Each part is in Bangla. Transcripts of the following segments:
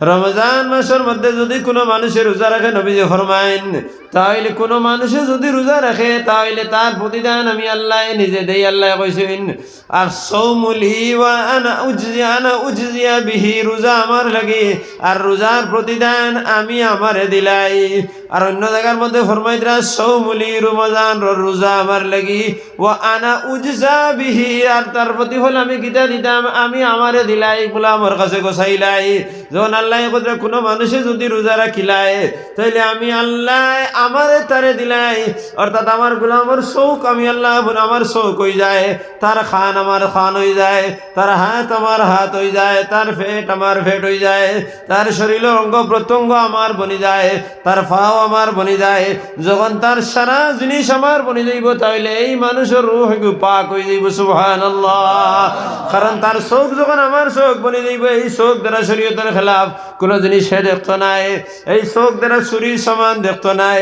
রমজান মাসের মধ্যে যদি কোনো মানুষের রোজা রাখে, নবীজি ফরমাইন তাহলে কোনো মানুষে যদি রোজা রাখে তাহলে তার প্রতিদান আমি আল্লাহ নিজে দেই, আল্লাহ কইসিন আর সৌমুলি ওয়া আনা উজিয়া আনা উজিয়া বিহি, রোজা আমার লাগে, আর রোজার প্রতিদান আমি আমারে দিলাই। আর অন্য জায়গার মধ্যে ফরমাইতরা সৌমুলি, রমজান, রোজা আমার লাগি। ও আনা উজজা বিহি, আর তার প্রতি হল আমি গীতা দিতাম, আমি আমারে দিলাই বলে আমার কাছে গোসাইলাই। যখন আল্লাহ কথা কোনো মানুষে যদি রোজা রাখিলাই, তাইলে আমি আল্লাহ আমারে তারে দিলাই। অর্থাৎ আমার গোলামর শৌক, আমি আল্লাহ আমার শৌক হয়ে যায়। তার খান আমার খান হয়ে যায়, তার হাত আমার হাত হয়ে যায়, তার ফেট আমার ফেট হয়ে যায়, তার শরীরের অঙ্গ প্রত্যঙ্গ আমার বনি যায়, তার ফাও আমার বনি যায়। যখন তার সারা জিনিস আমার বনি যাইব তাহলে এই মানুষের রুহ পাক হয়ে যাইব সুহান কারণ তার শোক যখন আমার শোক বনি যাইব, এই শোক দ্বারা শরীয়তের খেলাফ কোনো জিনিস সে দেখতো নাই এই শোক দ্বারা চুরির সমান দেখতো নাই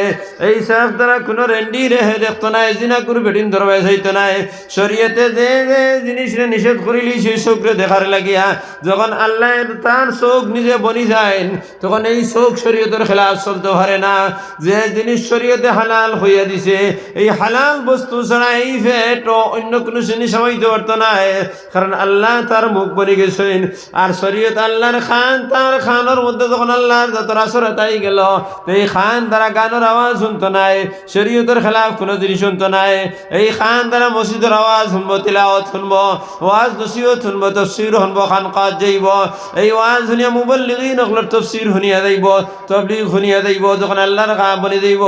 এই শোক দ্বারা কোনো রেন্ডি রেহে দেখতো নাই জিনা করে বেটিন ধরবাই যাইতো নাই শরীয়তে যে যে জিনিসরে নিষেধ করিলি সেই শোকরে দেখার লাগিয়া, যখন আল্লাহ তার শোক নিজে বনি যায় তখন এই শোক শরীয়তের খেলা চলতে পারে না, যে জিনিস শরীয়তে হালাল হইয়া দিছে, এই হালাল বস্তু ছাড়া এই ফেট অন্য কোনো জিনিস হইতে পারতো না কারণ আল্লাহ তার মুখ বনি গেছেন, আর শরীয়ত আল্লাহর খান তার খানোর মধ্যে যখন আল্লাহর যত আসরে তাই গেল এই খান তারা গানের আওয়াজ শুনতো নাই, শরীয়তের খেলাফ কোনো জিনিস শুনতো নাই, এই খান তারা মসজিদের আওয়াজ শুনব, তিলাওয়াত শুনব, ওয়াজ নসিহত শুনব, তফসির শুনব খান কাজ যাইব, এই ওয়াজ শুনিয়া মুবল্লিগিন নকলের তফসির শুনিয়া যাইব, তবলিগ শুনিয়া যাইব, যখন আল্লাহর খা বনি যাইব,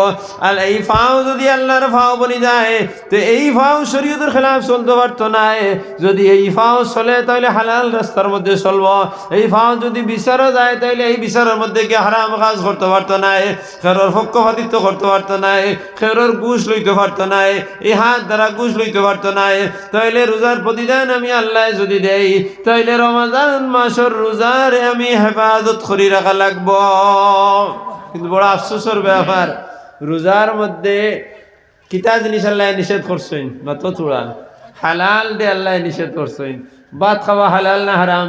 আর এই ফাও যদি আল্লাহর ফাও বনি যায়, তো এই ফাও শরীয়তের খেলাফ চলতে পারতো নাই, যদি এই ফাও চলে তাহলে হালাল রাস্তার মধ্যে চলবো, এই ফাও যদি বিচারও যায় তাহলে এই বিচারের মধ্যে গিয়ে হারাম কাজ করতে পারতো না খেরোর পক্ষপাতিত্ব করতে পারতো না খেরোর ঘুষ লইতে পারতো না এই হাত দ্বারা ঘুষ লইতে পারতো নাই। তাইলে রোজার প্রতিদান আমি আল্লাহ যদি দেই তাইলে রমাজান মাসের রোজারে আমি হেফাজত করি রাখা লাগবো। কিন্তু বড় আফসোসের ব্যাপার রোজার মধ্যে কিতা জিনিস আল্লাহ নিষেধ করছেন? না তো তোরা হালাল দে আল্লাহ নিষেধ করছেন। ভাত খাওয়া হালাল না হারাম?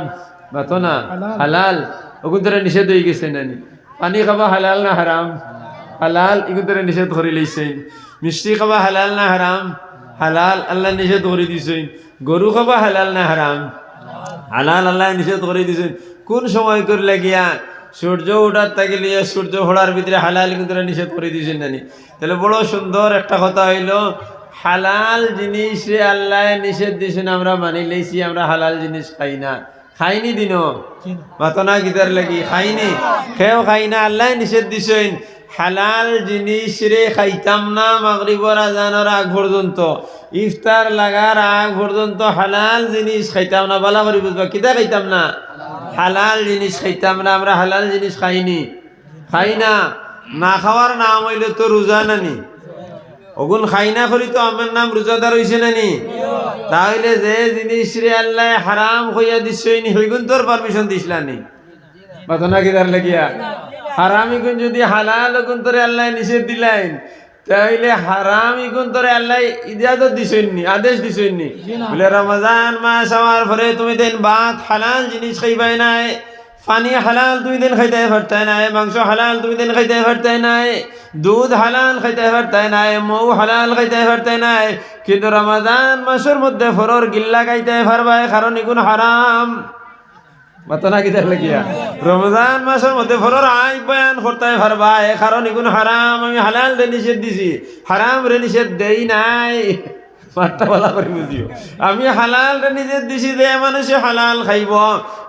বা তো না? হালাল। ওগুন ধরে নিষেধ হয়ে গেছে নানি। পানি খাওয়া হালাল না হারাম? হালাল, এগুন ধরে নিষেধ করে লইছেন মিষ্টি খাওয়া হালাল না হারাম? হালাল, আল্লাহ নিষেধ করে দিছেন গরু খাবা হালাল না হারাম? হালাল, আল্লাহ নিষেধ করে দিছেন কোন সময় করে লাগিয়া সূর্য ওঠার তাকে লিয়ে সূর্য ফোড়ার ভিতরে হালাল কিন্তু নিষেধ করে দিয়েছেন নানি। তাহলে বড় সুন্দর একটা কথা হইল, হালাল জিনিসে আল্লাহ নিষেধ দিয়েছেন আমরা মানি লইছি, আমরা হালাল জিনিস খাই না। খাইনি দিন মাতনা গীতার লাগি খাইনি। খেয়েও খাই না আল্লাহ নিষেধ দিছেন হালাল জিনিস রে খাইতাম না মাগরিবর আজানোর আগ পর্যন্ত ইফতার লাগার আগ পর্যন্ত হালাল জিনিস খাইতাম না বালা করি বুঝবা কিতা খাইতাম না? হালাল জিনিস খাইতাম না আমরা হালাল জিনিস খাইনি। খাই না না খাওয়ার নাম হইলে তো রোজা নানি। অগুন খাই না করি তো আমার নাম রোজাদার হইছে নানি তাহলে যে জিনিস রে আল্লাহ হারাম হইয়া দিছইনি হইগুন তোর পারমিশন দিসলানি বাতনা কিদার লাগিয়া? হারাম ইগুন যদি হালাল গুণ তোরে আল্লাহ নিষেধ দিলাইন তাইলে হারাম ইগুন তোরে আল্লাহ ইজাজত দিছইনি আদেশ দিছইনি বলে রমজান মাস আমার পরে তুমি দেন ভাত, হালাল জিনিস খাইবাই নাই। পানি হালাল দুই দিন খাইতে পারতাই নাই, মাংস হালাল দুই দিন খাইতে পারতাই নাই, দুধ হালাল খাইতে পারতাই নাই, মৌ হালাল খাইতে পারতাই নাই, কিন্তু রমাদান মাসের মধ্যে ফরর গিল্লা খাইতে পারবাই, কারণ এগুন হারাম। মাতনা কিতার লাগিয়া? রমজান মাসের মধ্যে ফরর আই বয়ান করতে পারবা এ কারণ এগুন হারাম, আমি হালাল রে নিষেধ দিছি, হারাম রে নিষেধ দেই নাই। মাঠটা বলা করে বুঝিও। আমি হালাল রে নিষেধ দিছি যে মানুষে হালাল খাইব।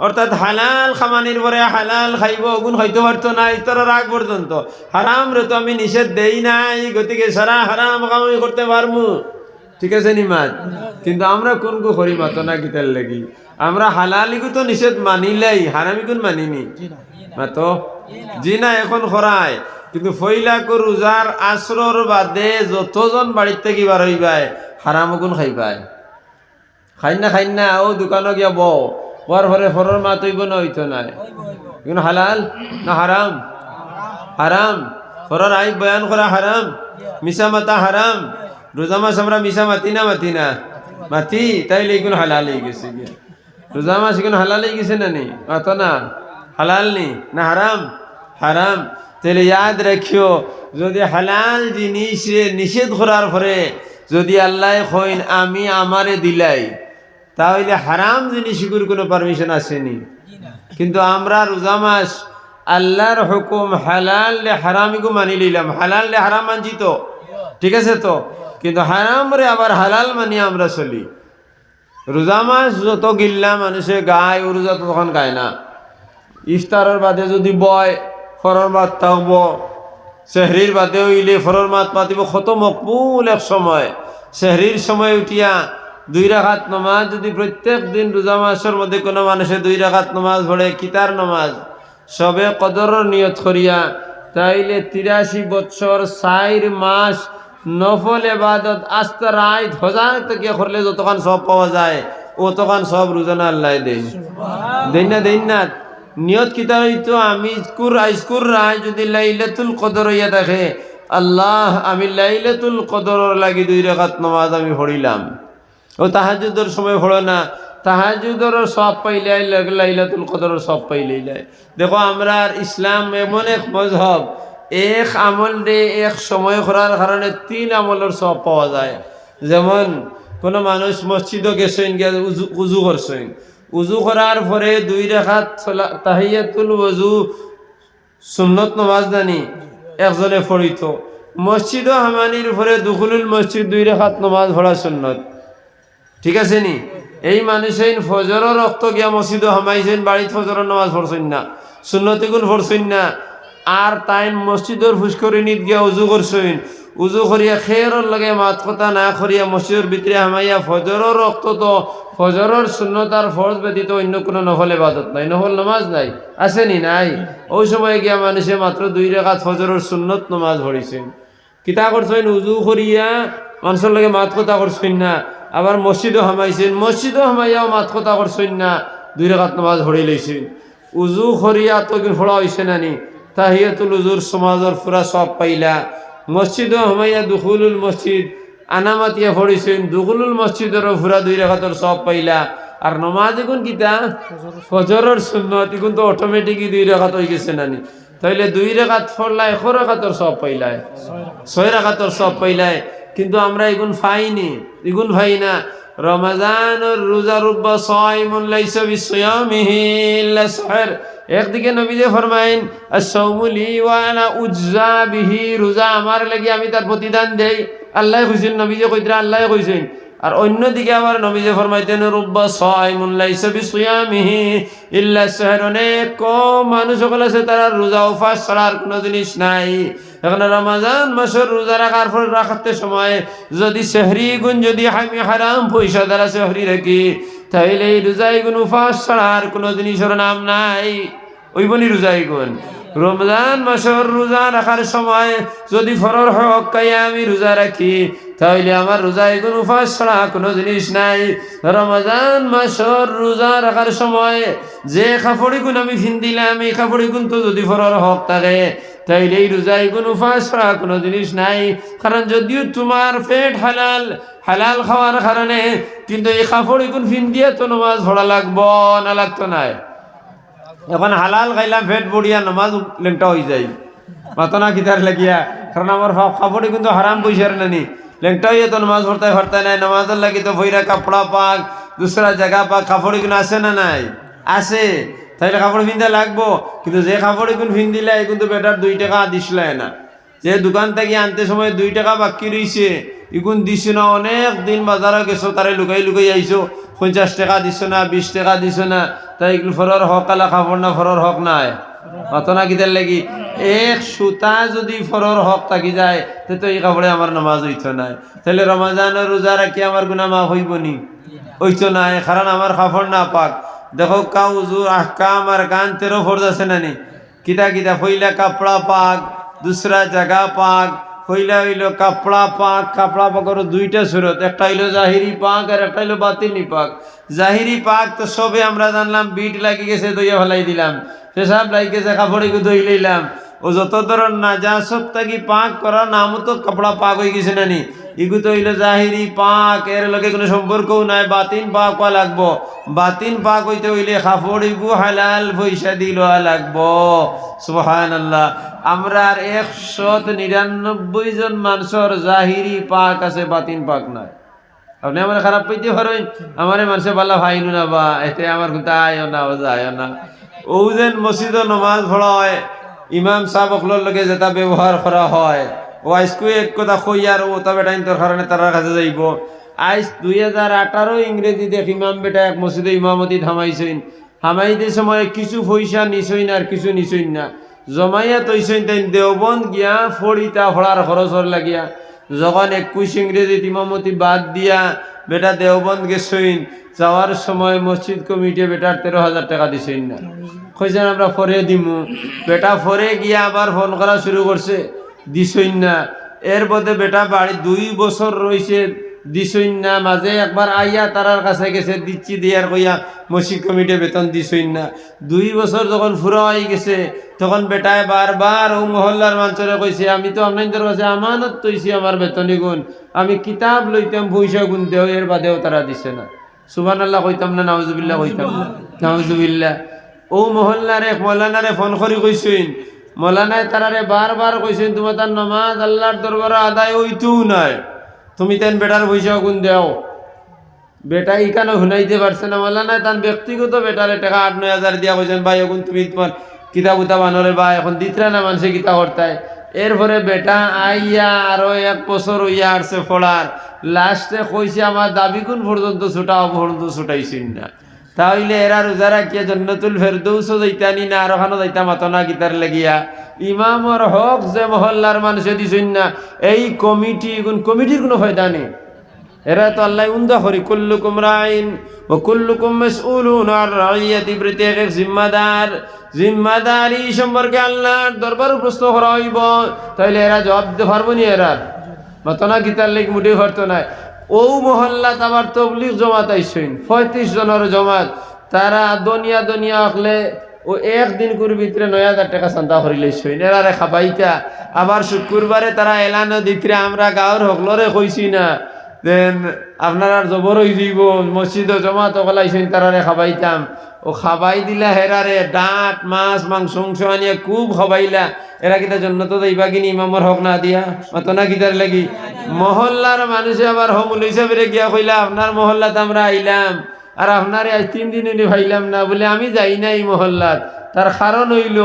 অর্থাৎ হালাল খামানির পরে হালাল খাইব গুণ হইতে পারতো না ইতরের আগ পর্যন্ত। হারাম রে তো আমি নিষেধ দেই নাই গতিকে সারা হারাম কামাই করতে পারব ঠিক আছে নি মাছ কিন্তু আমরা কোন কো করি মাতো না গীতার লাগি? আমরা হালালিগু তো নিষেধ মানিলাই হারামিগুন মানিনি। মাতো? জি না এখন খরায়। কিন্তু ফইলাকো রোজার আশ্রর বাদে যতজন বাড়ির থেকে বার হইবাই হারামগুন খাইবাই? খাই না খাই না, ও দোকানে গিয়া বউ বর ভরে ফরর মা তৈব না, হইতো নাই। কিন্তু হালাল না হারাম? হারাম। ফরর আই বয়ান করা হারাম? মিশা মাতা হারাম? রোজা মাস আমরা মিশা মাতি না মাতি না? মাতি, তাইলে এগুলো হালাল হয়ে গেছে রোজা মাস এগুলো হালাল হয়ে গেছে না নি? মাতো না। হালাল নি না হারাম? হারাম। তাহলে ইয়াদ রাখিও, যদি হালাল জিনিস নিষেধ করার পরে যদি আল্লাহ কইন, আমি আমারে দিলাই তাহলে হারাম জিনিসগুলোর কোনো পারমিশন আসেনি। কিন্তু আমরা রোজা মাস, আল্লাহর হুকুম হালাল লে হারামিগু মানি লইলাম। হালাল লে হারাম মানছি তো? ঠিক আছে তো? কিন্তু হারাম রে আবার হালাল মানি আমরা চলি। রোজা মাস যত গিল্লা মানুষে গায় ও রোজা তখন গায় না। ইফতারের বাদে যদি বয় ফরর মাত থাকব চেহরির বাদে হইলে ফরর মাত পাতিব কত মকবুল এক সময়। চেহরির সময় উঠিয়া দুই রাখাত নমাজ যদি প্রত্যেক দিন রোজা মাসের মধ্যে কোনো মানুষে দুই রাখাত নমাজ পড়ে কিতার নমাজ? সবে কদরের নিয়ত করিয়া তাইলে তিরাশি বছর চার মাস নফল এবাদত আস্তে রায় হাজার থেকে করলে যতক্ষণ সব পাওয়া যায় অতক্ষণ সব রোজানা আল্লাহ দেন দেন না দেন না। নিয়ত কিতা হইতো, আমি স্কুর আইস্কুর রায় যদি লাইলাতুল কদর হইয়া দেখে আল্লাহ, আমি লাইলাতুল কদর লাগি দুই রেখাত নমাজ আমি পড়িলাম। ও তাহাজুদর সময় পড়ো না তাহাজুদর সব পাইলে, লাইলাতুল কদর সব পাইলেই যায়। দেখো, আমরা ইসলাম এমন এক মজহব, এক আমল দে এক সময় করার কারণে তিন আমলের সব পাওয়া যায়। যেমন, কোনো মানুষ মসজিদও গেছেন, গিয়ে উজু করছেন। উজু করার পরে দুই রেখাত তাহিয়াতুল ওজু সুন্নত নমাজ দানি একজনে ফরিত। মসজিদ ও হামানির পরে দুখুলুল মসজিদ দুই রেখাত নমাজ ভরা সুন্নত। ঠিক আছে নি? এই মানুষের ফজরের রক্ত গিয়া মসজিদ হামাইছেন, বাড়িত ফজরের নামাজ পড়ছেন না। সুন্নতিগুল পড়ছেন না। আর তাই মসজিদর ফুসকরিনীত গিয়া উজু করছেন। উজু করিয়া খেয়ের লগে, মাত কথা না করিয়া মসজিদের ভিতরে হামাইয়া ফজরের রক্ত তো ফজরের শূন্যত আর ফরজ ব্যতীত অন্য কোনো নফল এবাদত নাই। নফল নামাজ নাই। আসেনি নাই। ওই সময় গিয়া মানুষে মাত্র দুই রেখাত ফজরের সুন্নত নামাজ পড়িছেন কিতা করছেন উজু করিয়া মানুষের লগে মাত কথা করছেন না। আবার মসজিদও হামাইছেন মসজিদও হামাইয়াও মাত কথা করছেন না। দুই রেখাত নামাজ পড়ি লইছেন উজু করিয়া তো কিন্তু ফোড়া হয়েছে নানি তাহিয়াতুল উজুর সমাজের পুরা সব পাইলা। মসজিদও হামাইয়া দুখুলুল মসজিদ আনামাতিয়া পড়িছেন দুগুলুল মসজিদেরও পুরা দুই রেখাতর সব পাইলা। আর নমাজ এখন কিতা? ফজরের সুন্নত এখন তো অটোমেটিকই দুই রেখাত হয়ে গেছে নানি। তাইলে দুই রেখাত ফরলা এশ রেখাতর সব পাইলায় ছয় রেখাতর সব পাইলায় কিন্তু আমরা এগুন ফাইনি এগুন ফাই না। রমাজান রোজা রুব্বা সাইমুন লাইসা বিসিয়ামিহি ইল্লা সাহর একদিকে নবীজে ফরমাইন আস-সাওমুলি ওয়া আনা উজজা বিহি রোজা আমার লাগি আমি তার প্রতিদান দেই। আল্লাহ কইছেন নবীজে কইতরা আল্লাহ কইছেন আর অন্যদিকে আবার নবীজে ফরমাইতেন, রুব্বা সাইমুন লাইসা বিসিয়ামিহি ইল্লা সাহর। অনেক কম মানুষ সকল আছে, তারা রোজা উপাস ছাড়া আর কোনো জিনিস নাই। এখন রমাজান মাসের রোজা রাখার পর রাখাতে সময় যদি সেহরি গুণ, যদি আমি হারাম পয়সা দ্বারা সেহরি রাখি, তাইলে এই রোজাই গুণ উপাস ছাড়া আর কোনো জিনিসের নাম নাই। ওই বনি রোজাই গুণ। রমজান মাসের রোজা রাখার সময় যদি ফরর হক কাইয়া আমি রোজা রাখি তাহলে আমার রোজা এগুন উপাস ছাড়া কোনো জিনিস নাই। রমজান মাসের রোজা রাখার সময় যে কাপড়ি গুণ আমি ফিন্দিলাম এই কাপড়ি গুণ তো যদি ফরর হক থাকে, তাইলে এই রোজাই কোনো উপাস ছাড়া কোনো জিনিস নাই। কারণ যদিও তোমার পেট হালাল হালাল খাওয়ার কারণে কিন্তু এই কাপড় এগুন ফিন্দিয়ে তো নমাজ ভরা লাগবো, না লাগতো নাই? এখন হালাল খাইলাম পেট বড়িয়া, নমাজ লেংটা হয়ে যায়। মাতনা কিতার লাগিয়া। কারণ আমার কাপড়ে কিন্তু হারাম পয়সার নানি। লেংটা হইয়া তো নমাজ ভরতে ভরতে নাই নমাজের লাগি তো ভৈরা কাপড়া পাক দুসরা জায়গা পাক কাপড় কিন্তু আসে না নাই? আসে তাইলে কাপড় ফিনতে লাগবো। কিন্তু যে কাপড় এখন ফিন্দিলে কিন্তু বেটার দুই টাকা দিছিলাই না। যে দোকান থেকে আনতে সময় দুই টাকা বাকি রইছে ইগুন দিছ না। অনেক দিন বাজারে গেছো তারে লুকাই লুকাই আইছো পঞ্চাশ টাকা দিছ না বিশ টাকা দিছ না। তাই এগুলো ফরর হক আলা কাপড় না ফরর হক নাই। মাতনা কিতার লাগি? এক সুতা যদি ফরর হক থাকি যায়, তো এই কাপড়ে আমার নামাজ হইত নাই। তাহলে রমাজানের রোজা রাখি আমার গুনা মাফ হইব নি? হইতো নাই, কারণ আমার কাপড় না পাক। দেখো কাউ উজুর আহকাম আর গান তেরো ফরজ আছে নানি কিতা কিতা, ফইলা কাপড়া পাক, দুসরা জায়গা পাক হইলা হইল, কাপড়া পাক, কাপড়া পাকের দুইটা সুরত। একটা হইল জাহিরি পাক আর একটা হইল বাতিনি পাক। জাহিরি পাক তো সবে আমরা জানলাম, বিট লাগি গেছে, দইয়া ফেলাই দিলাম। পেশাব লাগি গেছে, কাপড়ে ধুই লইলাম ও যত ধরন না যা থাকি পাক করার নামও তো কাপড়া পাক হয়ে গেছে নানি। ইগু তো হইল জাহিরি পাক, এর লগে কোনো সম্পর্কও নাই, বাতিন পাক হওয়া লাগবো। বাতিন পাক হইতে হইলে কাপড় ইগু হালাল পয়সা দিল লাগবো। সুবহান আল্লাহ আমরা আর একশত নিরানব্বই জন মানুষের জাহিরি পাক আছে, বাতিন পাক নাই। আপনি আমার খারাপ পাইতে পারেন, আমারে মানুষে পাল্লা ভাইনু না বা এতে আমার কোথা আয় না যায় না। ও যেন মসজিদ নমাজ পড়া হয় ইমাম সাহেব অকলোর লগে যেটা ব্যবহার করা হয়, ও আইসকু এক কথা কই আর ও তবে বেটাইন তোর কারণে তার কাছে যাইব। আইস দুই হাজার আঠারো ইংরেজি দেখ ইমাম বেটা এক মসজিদে ইমামতি থামাইছেন। হামাইতে সময় কিছু পয়সা নিছইন আর কিছু নিছইন না। জমাইয়া তৈছইন তাই দেওবন গিয়া ফড়িতা ফড়ার খরচর লাগিয়া। যখন একুশ ইংরেজি ইমামতি বাদ দিয়া বেটা দেওবন্দ গেছইন যাওয়ার সময় মসজিদ কমিটি বেটার তেরো হাজার টাকা দিছেন না। কইছেন, আমরা ফরে দিমু। বেটা ফরে গিয়া আবার ফোন করা শুরু করছে দিছইন না। এর বদে বেটা বাড়ি দুই বছর রয়েছে দিছইন না মাঝে একবার আইয়া তারার কাছে গেছে, দিচ্ছি দিয়ার কইয়া, মসজিদ কমিটি বেতন দিছইন না। দুই বছর যখন ফুরা হয়ে গেছে, তখন বেটায় বারবার ও মহল্লার মানুষরে কইছে, আমি তো আপনাদের কাছে আমানত তৈছি, আমার বেতনি গুণ। আমি কিতাব লইতাম, পয়সা গুণ দেও এর বাদেও তারা দিছে না। সুবান আল্লাহ কইতাম না, নাউজুবিল্লাহ কইতাম না। নাউজুবিল্লাহ। ও মহল্লার এক মৌলানারে ফোন করি কইছেন, মৌলানায় তারারে বারবার কইছেন, তোমার তার নমাজ আল্লাহর দরবার আদায় হইতেও নাই। তুমি তেন বেটার পয়সা গুণ দেও। বেটা ইখানে শুনাইতে পারছে না মৌলানা তার ব্যক্তিগত বেটারে টাকা আট নয় হাজার দিয়া কইছেন ভাই এখন তুমি তোমার কিতাব উতাব আনলে বা, এখন দিতরা না মানুষে কিতা করতায় এরপরে বেটা আইয়া আরও এক বছর হইয়া আসছে ফোড়ার লাস্টে কইছে আমার দাবি কোন পর্যন্ত ছুটাও পর্যন্ত ছুটাইছেন না। তাহলে এরা রোজা রাখিয়া জন্নতুল ফেরদৌসও যাইতানি না, আর ওখানে যাইতাম আতনা গীতার লাগিয়া। ইমামর হক যে মহল্লার মানুষে দিছেন না, এই কমিটি কমিটির কোনো ফায়দা নেই। এরা তো আল্লাহ উন্দা করি, কুল্লুকুম রাইন ও কুল্লুকুম মাসউলুন আর রাইয়াতি, প্রত্যেক এক জিম্মাদার। জিম্মাদারি সম্পর্কে আল্লাহর দরবার প্রশ্ন করা হইব, তাইলে এরা জবাব দিতে পারব নি এরা? মতনা গীতার লেগ মুঠে পারতো না ও মহল্লা আবার তবলিগ জমাত আইসইন, পঁয়ত্রিশ জনের জমাত। তারা দনিয়া দনিয়া আঁকলে ও একদিন করে ভিতরে নয় হাজার টাকা চান্দা করিলে সইন এরারে খাবাইতা, আবার শুক্রবারে তারা এলানো দিতরে, আমরা গাঁৱৰ সকলরে কইছি না। দেন আপনার জবর হয়ে যাইব মসজিদ জমা তো কলাইছেন তারারে খাবাইতাম। ও খাবাই দিলা হেরারে ডাঁট, মাছ, মাংস মাংস আনিয়া খুব খাবাইলা। এরা কিতা জন্য তো যাইবা কিনি, ইমামর হক না দিয়া? মাতো না কিতার লাগি। মহল্লার মানুষে আবার হমুল হিসাবে গিয়া কইলা, আপনার মহল্লাত আমরা আইলাম, আর আপনারে আজ তিন দিন উনি ভাইলাম না বলে আমি যাই না এই মহল্লাত। তার কারণ হইল,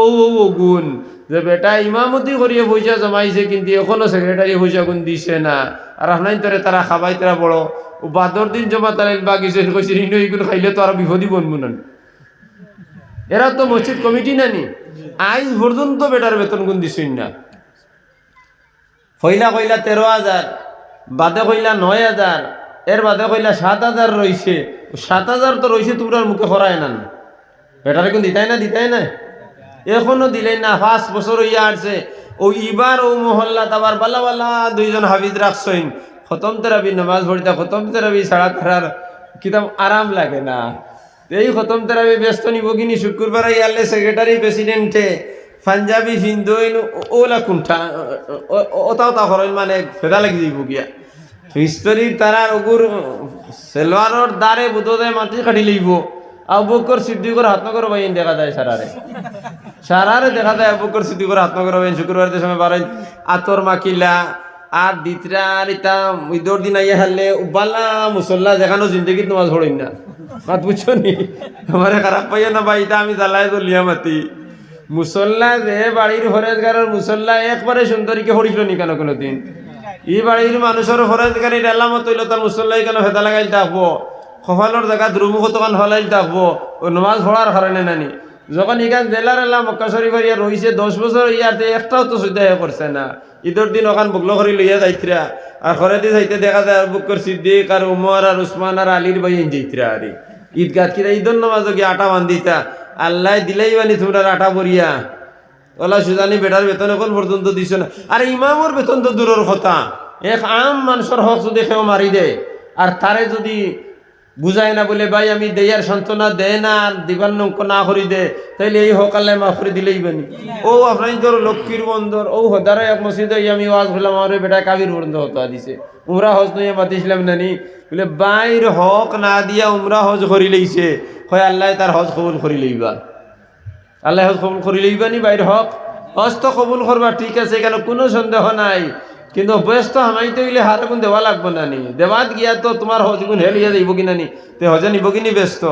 ও ও গুণ, যে বেটা ইমামতি করিয়ে পয়সা জমাইছে কিন্তু এখনও সেক্রেটারি পয়সা গুণ দিছে না। আর আপনার তরে তারা খাবাই, তারা বড়। ও বাদর দিন জমা তারা বাগিছে কইছে ইনো এইগুলো খাইলে তো আর বিপদই বনবো না। এরা তো মসজিদ কমিটি নানি। আইজ পর্যন্ত বেটার বেতন গুণ দিছেন না। কইলা কইলা তেরো হাজার, বাদে কইলা নয় হাজার, এর বাদে কইলা সাত হাজার রইছে। ও সাত হাজার তো রইছে তোমরার মুখে করায় না। বেটারে কোন দিতাই না দিতাই না? এখনও দিলেন না, পাঁচ বছর হইয়া আসছে। ও ইবার ও মহল্লা আবার বালা বালা দুইজন হাফিজ রাখছইন। খতম তেরাবি নমাজ পড়িতা খতম তেরাবি ছাড়া তারার কিতাব আরাম লাগে না। এই খতম তেরাবি ব্যস্ত নিব কিনি, শুক্রবার ইয়ালে সেক্রেটারি প্রেসিডেন্টে পাঞ্জাবি হিন্দুইন ওলা কুণ্ঠা ওটাও তা মানে ফেদা লাগি যাইব গিয়া হিস্টোরির তারার ওগুর সেলওয়ারর দ্বারে বুধতে মাটি কাটি লইব আবুকর সিদ্দিকর হাতনগর বাইন দেখা যায় সারারে সারারে দেখা যায় আবুকর সিদ্দিকর হাতনগর বাইন শুক্রবার সময় বারাই আতর মাকিলা আর দিতরা আর ইতা ঈদর দিন আইয়া হারলে উবালা মুসল্লা যেখানো জিন্দগিত নামাজ পড়িন না মাত বুঝছ নি আমার খারাপ পাইয়া না ভাই আমি জ্বালাই দলিয়া মাতি মুসল্লা যে বাড়ির ফরেজগারের মুসল্লা একবারে সুন্দরীকে হরিছিল নি কেন কোনো দিন ই বাড়ির মানুষের ফরেজগারির এলামত হইল, তার মুসল্লাই কেন ভেদা লাগাইল থাকব সফালোর জায়গা দ্রুমুখ তখন হলাইল থাকব ও নমাজ পড়ার কারণে নানি। যখন ইখান জেলার এলাম মক্কা শরীফ ইয়া রয়েছে দশ বছর ইয়াতে একটাও তো সুবিধা করছে না। ঈদের দিন ওখান বগলো করে লইয়া যাইতরা, আর ঘরে দিয়ে যাইতে দেখা যায় বুকর সিদ্দিক আর উমর আর উসমান আর আলীর ভাই যাইতরা আর। ঈদগাহ কিরা ঈদর নামাজ গিয়ে আটা বান্ধিতা আল্লাহ দিলেই বানি তোমরা আটা বরিয়া ওলা সুজানি বেটার বেতন এখন পর্যন্ত দিছ না। আর ইমামর বেতন তো দূরের কথা। এক আম মানুষের হক যদি কেউ মারি দে। আর তারে যদি বুঝায় না বলে, ভাই, আমি দেয়ার সান্ত্বনা দে না দিবার নঙ্ক না করি দে তাইলে এই হকালে মাফ করে দিলেই বানি। ও আপনার তোর লক্ষ্মীর বন্দর ও হদারে এক মসজিদে আমি ওয়াজ করলাম আমার বেটা কাবির বন্ধ হতা দিছে। উমরা হজ নইয়া মাতিছিলাম নানি। বলে, বাইর হক না দিয়া উমরা হজ করি লইছে। হয় আল্লাহ তার হজ কবুল করি লইবা। আল্লাহ হজ কবুল করি লইবা নি, বাইর হক? হজ তো কবুল করবা, ঠিক আছে, কেন কোনো সন্দেহ নাই। কিন্তু ব্যস্ত হামাইতে হইলে হারে গুণ দেওয়া লাগবো না নি দেওয়াত গিয়া তো তোমার হজ গুণ হেলিয়া যাইব কিনা নি তে হজে নিব কিনি ব্যস্ত?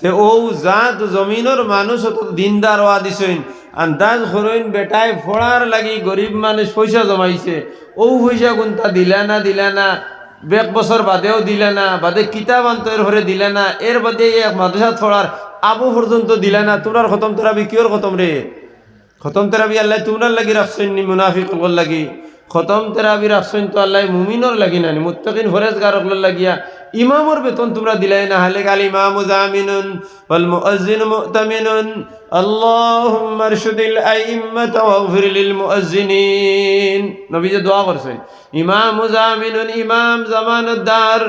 তে ও জাত জমিনের মানুষ অত দিনদার ওয়া দিছইন আন্দাজ করইন বেটায় ফোড়ার লাগি গরিব মানুষ পয়সা জমাইছে। ও পয়সা গুণটা দিলা না দিলা না, বেক বছর বাদেও দিলে না, বাদে কিতাব আন্তর ঘরে দিলে না এর বাদে এক মাদ্রাসা ছড়ার আবু পর্যন্ত দিলে না তোরার খতম তোরাবি কিয়র খতম রে খতম তেরাবি আল্লাহ তোমরার লাগি রাখছেন নি মুনাফিক লাগি। খতম তেরাবি রাখছেন তো আল্লাহ মুমিনর লাগি না মুত্তাকিন ফরেজগারক লাগিয়া। ইমামর বেতন তোমরা দিলাই না, হালে কাল ইমামু জামিনুন, ওয়াল মুআজ্জিন মুতামিনুন। আল্লাহুম্মা আরশুদিল আইম্মাতা ওয়াগফির লিল মুআজ্জিনিন। নবী যে দোয়া করছেন, ইমামু জামিনুন, ইমাম জামানতদার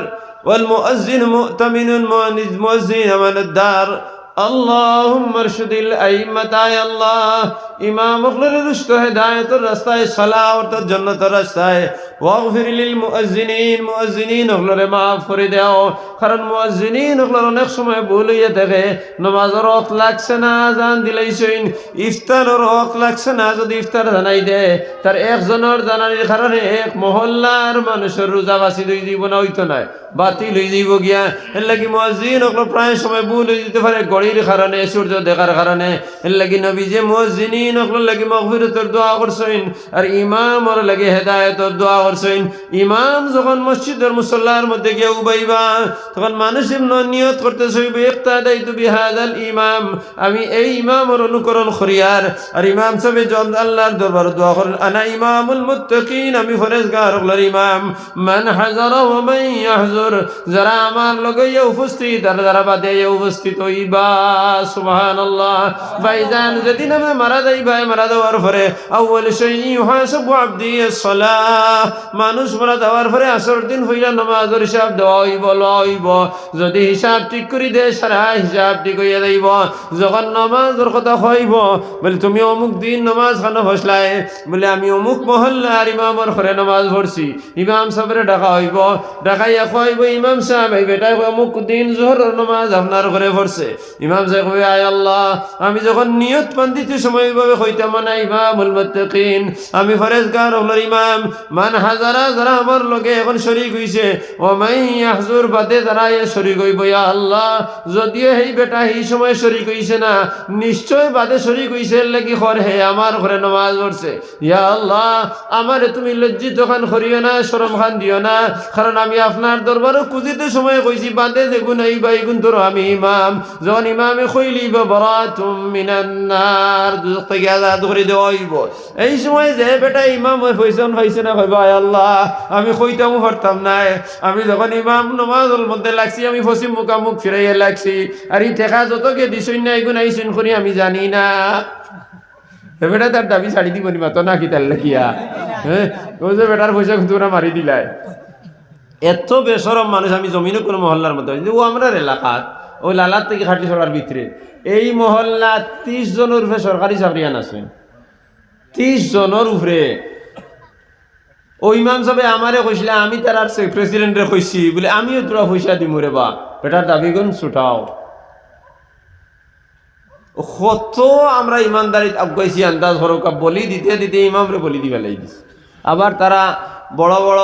ওয়াল মুআজ্জিন মুতামিনুন মুআজ্জিন আমানদার اللهم ارشد الأئمة يا الله ইমাম অখলের রুষ্ট হেদায়তর রাস্তায় সালাহ অর্থাৎ জন্নতর রাস্তায় ওয়াগফির লিল মুআজ্জিনিন মুআজ্জিনিন অখলরে মাফ করে দাও কারণ মুআজ্জিনিন অখলর অনেক সময় ভুল হইয়া থাকে নমাজের রক লাগছে না জান দিলাইছইন ইফতারের রক লাগছে না যদি ইফতার জানাই দে তার একজনের জানানির কারণে এক মহল্লার মানুষের রোজা বাসি লই দিব না হইতো না বাতিল হয়ে যাইব গিয়া। এর লাগি মুআজ্জিন অখল প্রায় সময় ভুল হয়ে যেতে পারে, গড়ির কারণে, সূর্য দেখার কারণে। এর লাগি নবী যে মুমিন অকল লাগি মগফিরতের দোয়া করছেন, আর ইমাম ওর লাগে হেদায়েতের দোয়া করছেন। ইমাম যখন মসজিদের মুসল্লার মধ্যে গিয়ে উবাইবা, তখন মানুষ নিয়ত করতে সইবে ইক্তাদাইতু বিহাদাল ইমাম। আমি এই ইমামের অনুকরণ করিয়ার আর ইমাম সবে জন আল্লাহর দরবার দোয়া করেন, আনা ইমামুল মুত্তাকিন, আমি ফরেজগার ওগুলোর ইমাম। মান হাজারা ওয়া মান ইয়াহজুর যারা আমার লগে উপস্থিত, আর যারা বাদে উপস্থিত হইবা ভাইজান, যেদিন আমি মারা যাই ভাই, মারা যাওয়ার পরে মানুষ মারা যাওয়ার পরে আসর দিন হইলা হিসাব দেওয়া হইব যদি হিসাব ঠিক করে দে, সারা হিসাব ঠিক হইয়া যখন নামাজের কথা কইব, বলে, তুমি অমুক দিন নামাজ খানো ফসলাই বলে, আমি অমুক মহল্লার ইমামর ঘরে নামাজ পড়ছি। ইমাম সাহেবের ডাকা হইব। ডাকাইয়া কইব ইমাম সাহেব নামাজ আপনার ঘরে পড়ছে। ইমাম সাহেব আয় আল্লাহ, আমি যখন নিয়ত ইমামুল আমি ফরেজগার ইমাম। মান হাজারা, যারা আমার লগে এখন হইছে ও মাই ইয়াহজুর, বাদে যারা এ হইব, ইয়া আল্লাহ, যদিও এই বেটা এই সময় শরীক হইছে না, নিশ্চয় বাদে শরীক হইছে লাগি খর হে, আমার ঘরে নমাজ পড়ছে। ইয়া আল্লাহ, আমারে তুমি লজ্জিত খান করিও না, শরম খান দিও না, কারণ আমি আপনার দরবারও খুঁজিতে সময় কইছি বাদে দেখুন এই বাই গুণ তোর আমি ইমাম। যখন ইমামে থেকে আজাদ করে দেওয়া হইব। এই সময় যে বেটা ইমাম হইছেন হইছে না, কইবা আল্লাহ, আমি কইতামও পারতাম না আমি যখন ইমাম নমাজের মধ্যে লাগছি, আমি ফসিম মুখামুখ ফিরাইয়া লাগছি। আর এই ঠেকা যত যতকে দিছই না এগুন আইসুন করি আমি জানি না। বেটা তার দাবি ছাড়ি দিব নি মাতো না কি তার লাগিয়া হ্যাঁ? বেটার পয়সা তোরা মারি দিলাই এত বেসরম মানুষ আমি জমিনে কোনো মহল্লার মধ্যে ও আমরা এলাকাত ওই লালার থেকে খাটি সরার ভিতরে। এই মহল্লা ত্রিশ জনের উপরে সরকারি চাকরিয়ান আছে। ত্রিশ জনের উপরে। ও ইমাম সাহেব আমারে কইছিলে, আমি তার আর প্রেসিডেন্টরে কইছি। বলে, আমিও তোরা পয়সা দিম রে বা। বেটার দাবিগুন ছুটাও। কত আমরা ইমানদারিত আগাইছি, আন্দাজ হরকা বলি দিতে দিতে ইমামরে বলি দিবা লাগি আবার তারা বড় বড়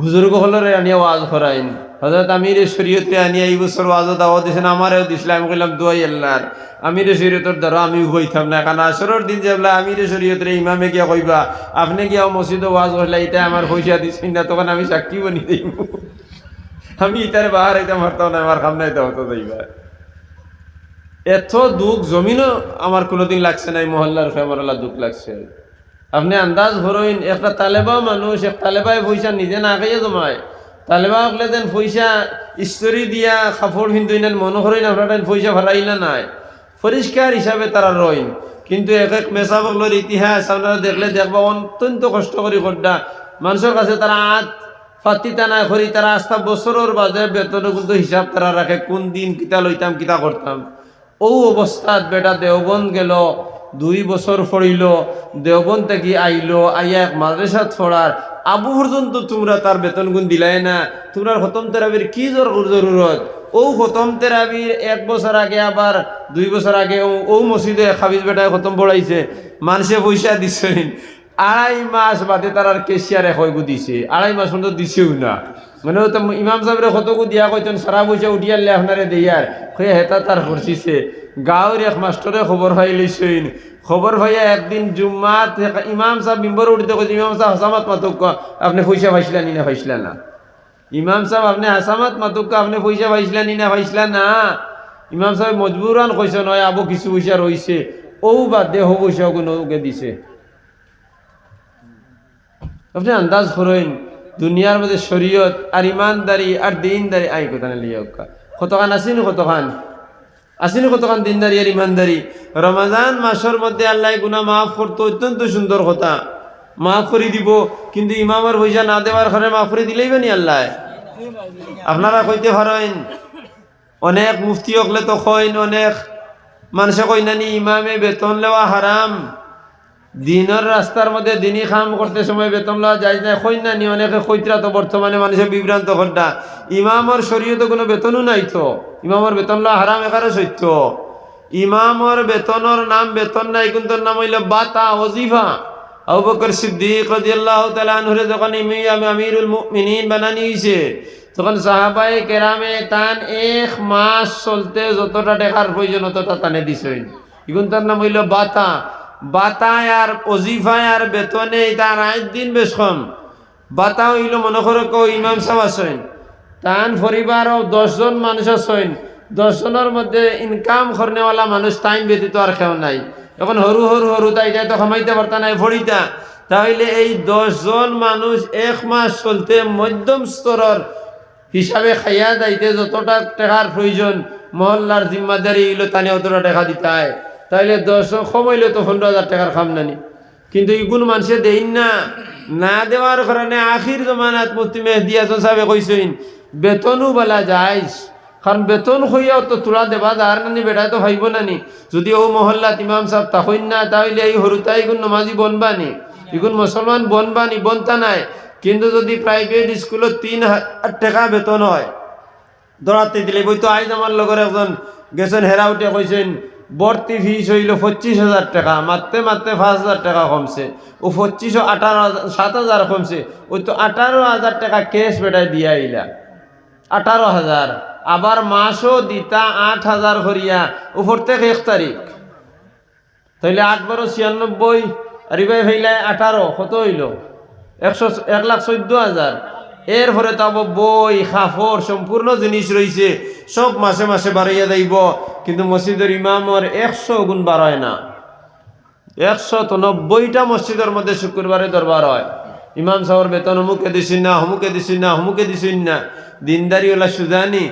বুজুর্গ হলরে আনিয়া ওয়াজ করাইন। হজরত আমির শরীয়তে আনিয়া এই বছর ওয়াজ দাওয়া দিয়েছেন আমারও দিছিল আমি কইলাম, দোয়াই আল্লাহর। আমির শরীয়তর দ্বারা আমি হইতাম না, কারণ আসরের দিন যে বলে আমির শরীয়তের ইমামে গিয়া কইবা, আপনি গিয়া মসজিদে ওয়াজ হইলা এটা আমার পয়সা দিছেন না, তখন আমি সাক্ষী বনি দিই আমি ইতারে বাহার আইতে মারতাম না, আমার কাম নাই তো হতো যাইবা এত দুঃখ, জমিনও আমার কোনোদিন লাগছে না, এই মহল্লার ফেমারলা দুঃখ লাগছে। আপনি আন্দাজ ধরইন একটা তালেবা মানুষ, এক তালেবাই পয়সা নিজে না খাইয়ে জমায়। তালেবা হলে দেন পয়সা ইস্তরি দিয়া কাপড় হিন্দু ইনান মনে করেন আপনার পয়সা না নাই। পরিষ্কার হিসাবে তারা রইন। কিন্তু এক এক মেসা বগলোর ইতিহাস আপনারা দেখলে দেখবা অত্যন্ত কষ্ট করি করডা মানুষের কাছে তারা আত হতিতা না করি তারা আস্থা বছরের বাদে বেতনও কিন্তু হিসাব তারা রাখে, কোন দিন কিতা লইতাম, কিতা করতাম। ও অবস্থাত বেটা দেওবন গেল দুই বছর পড়িল দেওবন থেকে আইলো, আইয়া এক মাদ্রাসাত পড়ার। আবু পর্যন্ত তোমরা তার বেতন গুণ দিলাই না। তোমরা খতম তেরাবির কি জোর জরুরত ও হতম তেরাবির এক বছর আগে আবার, দুই বছর আগে ও- মসজিদে খাবিজ বেটায় খতম পড়াইছে মানুষে পয়সা দিছে। আড়াই মাস বাদে তার আর কেশিয়ারে হয়গু দিছে। আড়াই মাস পর্যন্ত দিছেও না। মানে তো ইমাম সাহেবের কতকু দিয়া কইতেন, সারা পয়সা উঠিয়ালে আপনারে দিয়ার হয়ে হেতা তার করছিছে গাঁৱৰ এক মাষ্টৰে খবৰ পাই লৈছিল খবৰ পাইয়া একদিন জুম্মাত ইমাম সাহেব মিম্বর উঠিতে কৈছে, ইমাম সাহেব হাসামাত মাতুক আপনি পয়সা পাইছিলা নি না পাইছিলা না? ইমাম সাহেব, আপনি হাসামাত মাতুক আপনি পয়সা পাইছিলা নি না পাইছিলা না? ইমাম সাহেব মজবুরান কইছে নয় আবু কিছু পয়সা রইছে ও বাদ দে হো পয়সা কোনো ওকে দিছে। আপনি আন্দাজ করেন, দুনিয়ার মধ্যে শরীয়ত আর ইমানদারি আর দিনদারি আই কথা লিয়া কতখান আসিনি কতখান? আসিনি কতখান দিনদারি আর ইমানদারি? রমাজান মাসের মধ্যে আল্লাহ গুনা মাফ করতো অত্যন্ত সুন্দর কথা। মাফ করে দিব, কিন্তু ইমামের পয়সা না দেওয়ার কারণে মাফ করে দিলেই বানি আল্লাহ? আপনারা কইতে পারেন, অনেক মুফতি হকলে তো কইন, অনেক মানুষে কইনানি ইমামে বেতন লওয়া হারাম। দিনের রাস্তার মধ্যে দিনই কাম করতে সময় বেতন লওয়া যায় না কই নানি অনেকে কইতরা তো বর্তমানে মানুষের বিভ্রান্ত ঘটনা ইমামর শরীয়তে কোনো বেতনও নাই তো। ইমামর বেতন লওয়া হারাম একারে সত্য। ইমামর বেতনের নাম বেতন নাই, কিন্তু নাম হইল বাতা, ওজিফা। আবু বকর সিদ্দিক রাদিয়াল্লাহু তাআলা আনহুরে যখন ইমাম আমিরুল মুমিনিন বানানি হইছে, তখন সাহাবাই কেরামে তান এক মাস চলতে যতটা টাকার প্রয়োজন ততটা টানে দিছেন। ইগুন তার নাম হইল বাতা। বাতায় আর অজিফায় আর বেতনে তার আট দিন বেশ কম। বাতা হইল মনে করো কেউ ইমাম সাহেব আছেন। তান পরিবারও দশজন মানুষ আছেন। দশজনের মধ্যে ইনকাম করনেওয়ালা মানুষ টাইম ব্যতীত আর কেউ নাই। এখন সরু সরু সরু তাইটা তো খামাইতে পারতা নাই, ফড়িতা। তাহলে এই দশজন মানুষ এক মাস চলতে মধ্যম স্তরের হিসাবে খাইয়া যাইতে যতটা টাকার প্রয়োজন, মহল্লার জিম্মাদারি এগুলো তানে অতটা টাকা দিতায় তাইলে দশ, কমাইলে তো পনেরো হাজার টাকার খাম নানি। কিন্তু ইগুন মানুষে দেইন না। না দেওয়ার কারণে আখির জমানাত মুফতি মেহদি হাসান সাহেবে কইছেন, বেতনও বলা যায় কারণ বেতন হইয়াও তো তোলা দেবা যার নানি বেটায় তো ভাইব নানি। যদি ও মহল্লাত ইমাম সাহেব তাহইন না তাহলে এই হরুতাই ইগুন নমাজি বনবানি ইগুন মুসলমান বনবানি বনতা নাই। কিন্তু যদি প্রাইভেট স্কুলত তিন হাজার টাকা বেতন হয়, দৌড়াতে দিলে বই তো আইজ আমার লগর একজন গেছেন হেরা উঠে কইছেন ভর্তি ফিস হইল পঁচিশ হাজার টাকা, মারতে মারতে পাঁচ হাজার টাকা কমছে। ও পঁচিশশো আঠারো সাত হাজার কমছে। ওই তো আঠারো হাজার টাকা ক্যাশ বেটায় দিয়া আইলা। আঠারো হাজার, আবার মাসও দিতা আট হাজার করিয়া। উপর থেকে এক তারিখ। তাইলে আট বারো ছিয়ানব্বই, আর ইবাই ভাইলাই আঠারো, কত হইল? একশো, এক লাখ চোদ্দ হাজার। এরপরে তাব বই, খাফর, সম্পূর্ণ জিনিস রয়েছে। সব মাসে মাসে বাড়াইয়া যাইব কিন্তু মসজিদের ইমামর একশো গুণ বাড়ায় না। একশো তো নব্বইটা মসজিদের মধ্যে শুক্রবারে দরবার হয়। ইমাম সাহর বেতন অমুকে দিছিন না হমুকে দিছিন না হমুকে দিছিন না। দিনদারি ওলা সুজানি।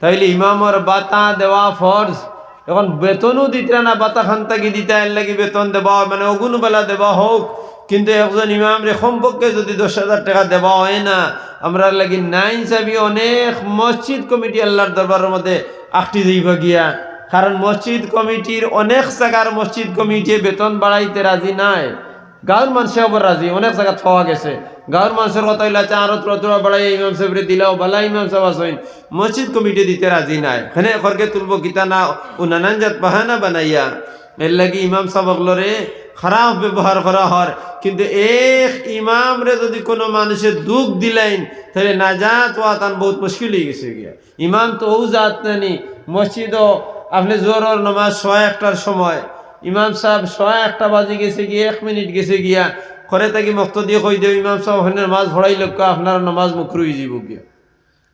তাইলে ইমামর বাতা দেওয়া ফর্জ। এখন বেতনও দিতে না, বাতা খান্তাকি দিতে লাগি বেতন দেওয়া মানে অগুন বেলা দেওয়া হোক কিন্তু একজন ইমাম রে সম্পর্কে যদি দশ হাজার টাকা দেওয়া হয় না, আমরা লাগি নাই চাবি অনেক মসজিদ কমিটি আল্লাহর দরবারের মধ্যে আখটি যাইবা গিয়া। কারণ মসজিদ কমিটির অনেক জায়গার মসজিদ কমিটি বেতন বাড়াইতে রাজি নাই। গাঁৱৰ মানুহে আবার রাজি, অনেক জায়গা থওয়া গেছে। গাঁৱৰ মানুষের কথা হইলা চা আরও তোরা তোরা, বাড়াই, ইমাম সাহেবরে দিলাও, বালা ইমাম সাহেব আসইন। মসজিদ কমিটি দিতে রাজি নাই। হেনে খরকে তুলবো গীতা না, ও নানান জাত বাহানা বানাইয়া। এর লাগি ইমাম সাহেবগুলোরে খারাপ ব্যবহার করা হয়। কিন্তু এক ইমাম রে যদি কোনো মানুষের দুঃখ দিলেন, তাহলে নাজাত ওয়া তান বহুত মুশকিল হয়ে গেছে গিয়া। ইমাম তো ও জাত নানি। মসজিদও আপনি জোরর নমাজ ছয় একটার সময়। ইমাম সাহেব ছয় একটা বাজে গেছে গিয়ে, এক মিনিট গেছে গিয়া। করে তাকে মক্ত দিয়ে কই দেব ইমাম সাহেব ওখানে নামাজ ভরাই লোক আপনার নামাজ মুখরু হয়ে যাব গিয়া।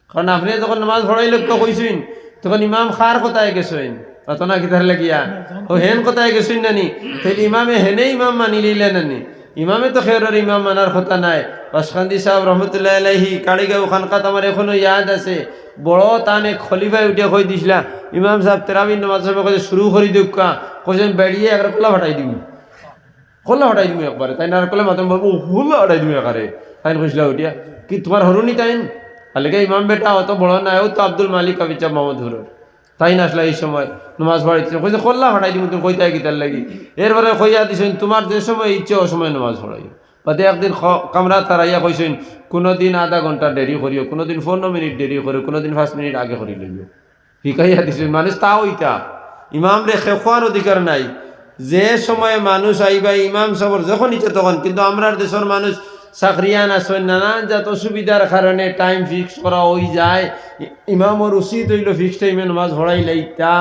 কারণ আপনি যখন নামাজ ভরাই লোক কইছেন, তখন ইমাম খার কোথায় গেছেন? অত না কিতার লাগিয়া। ও হেন কোথায় গেছেন নানি। তাহলে ইমামে হেনে ইমাম মানি লইলেন নানি। ইমামে তো খেয়রের ইমাম মানার কথা নাই। বাসকান্দি সাহেব রহমতুল্লাহ আলাইহি কাಳಿগাঁও খানকাত আমার এখনও ইয়াদ আছে। বড় টানে খলিফাই উঠে কই দিছিলা, ইমাম সাহেব তেরাবিন নামাজ সাহেব কইছে শুরু করি দিউক কা। কইছেন বেড়িয়ে একবার খোলা ফাটাই দিবি খোলা হটাই দিবি একবারে তাই না কলে মাতম বলব খোলা হটাই দিবি একারে তাই খুঁজলা উঠিয়া। কি তোমার হরুনি তাইন? আলেকে ইমাম বেটা অত বড় না ও তো আব্দুল মালিক কাবিচা মোহাম্মদ হুরর তাই না আসলে এই সময়? নমাজ পড়াইতে কইছে কল্লা হটাই দিব তুমি কইতে গীতার লাগি? এরপরে কইয়া দিছেন তোমার যে সময় ইচ্ছে, ও সময় নমাজ পড়াই বাদে একদিন কামরা তারাইয়া কইছেন কোনো দিন আধা ঘণ্টা দেরি করিও কোনো দিন পনেরো মিনিট দেরি করিও কোনো দিন পাঁচ মিনিট আগে করি লইও। শিখাইয়া দিছেন মানুষ তাও ইটা ইমাম রে খোয়ার অধিকার নাই। যে সময়ে মানুষ আইবা ইমাম সবর যখন ইচ্ছে তখন, কিন্তু আমরার দেশের মানুষ চাকরিয়ান আসেন নানান জাত অসুবিধার কারণে টাইম ফিক্স করা হই যায়। ইমামর উচিত হইল ফিক্স টাইমে নামাজ ভরাই লাইতা।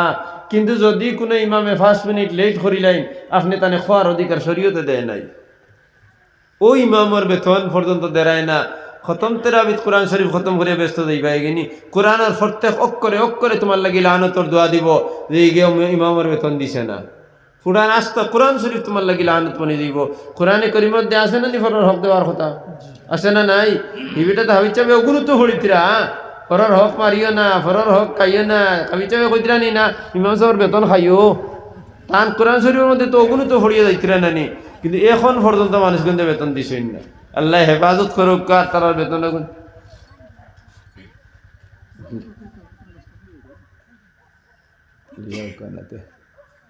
কিন্তু যদি কোনো ইমামে পাঁচ মিনিট লেট করিলেন আপনি তানে খোয়ার অধিকার শরীয়তে দেয় নাই। ও ইমামর বেতন পর্যন্ত দেরায় না। খতম তেরাবিদ কোরআন শরীফ খতম করে ব্যস্ত দিবা এগিনি কোরআনের প্রত্যেক অক্ষরে অক্ষরে তোমার লাগি লানতর দোয়া দিব। যে ইমামর বেতন দিছে না। কোরআন আসতো, কোরআন শরীফ তোমার লাগি লানত মনে দিব। কোরআনে করিম মধ্যে আছে না নি ফরর হক দেওয়ার কথা? আছে না নাই? ইবিটা তো হাবি চাবে অগুরুত্ব হরিতিরা ফরর হক মারিও না, ফরর হক খাইও না হাবি চাবে কইতিরা নি না, ইমাম সাহেবের বেতন খাইও। তান কোরআন শরীফের মধ্যে তো অগুরুত্ব হরিয়ে যাইতিরা নানি কিন্তু এখন পর্যন্ত মানুষ কিন্তু বেতন দিছেন না। আল্লাহ হেফাজত করুক, কার তার বেতন এখন?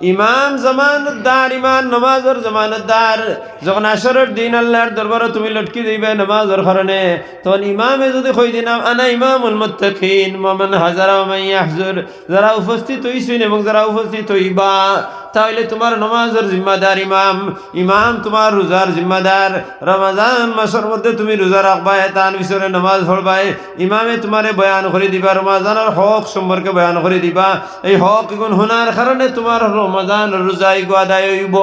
ইমাম জামানুদ্দার ইমান নমাজর জামানুদ্দার যখন আসরের দিন আল্লাহর দরবারে তুমি লটকি দিবে নমাজর কারণে, তখন ইমামে যদি কই দিনাম আনা ইমামুল মুত্তাকিন, মামান হাজারা মাইয়াহজুর ইয়াহজুর যারা উপস্থিত হইছেন এবং যারা উপস্থিত হইবা তাহলে তোমার নমাজের জিম্মাদার ইমাম। ইমাম তোমার রোজার জিম্মাদার। রমাজান মাসের মধ্যে তুমি রোজা রাখবা তার পিছনে নমাজ পড়বাই ইমামে তোমারে বয়ান করে দিবা রমাজানের হক সম্পর্কে বয়ান করে দিবা। এই হক গুণ শোনার কারণে তোমার রমাজান রোজাই গোয়াদায় হইব।